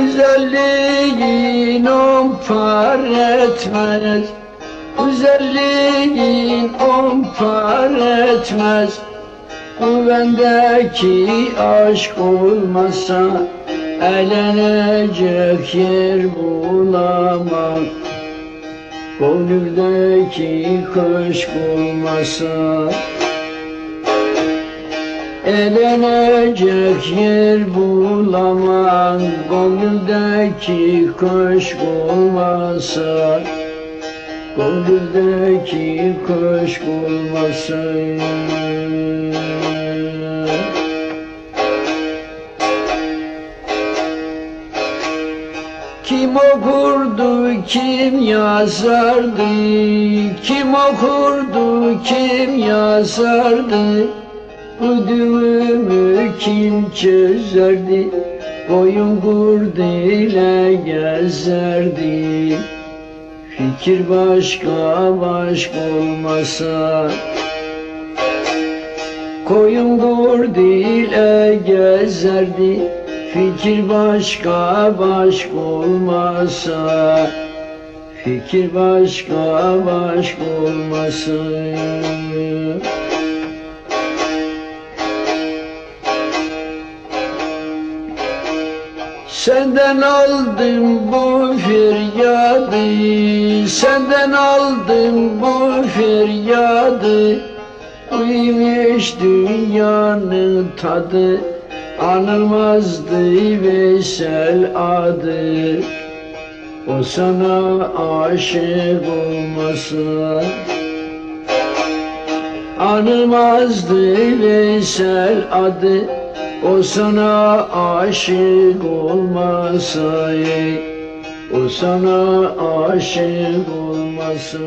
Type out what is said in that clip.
Güzelliğin on etmez Güzelliğin on etmez Bu bendeki aşk olmasa Eğlenecek yer bulamam. Gönüldeki köşk olmasa Eğlenecek yer bulamam Gönüldeki köşk olmasa Gönüldeki köşk olmasa Kim okurdu, kim yazardı? Kim okurdu, kim yazardı Bu düğümü kim çözerdi? Boyun kurdu ile gezerdi. Fikir başka başka olmasa. Koyun kurdu ile gezerdi. Fikir başka başka olmasa. Fikir başka başka olmasa Senden aldım bu feryadı Senden aldım bu feryadı. Uyumuş dünyanın tadı Anılmazdı Veysel adı. O sana aşık olmasa Anılmazdı Veysel adı O sana aşık olmasa O sana aşık olmasa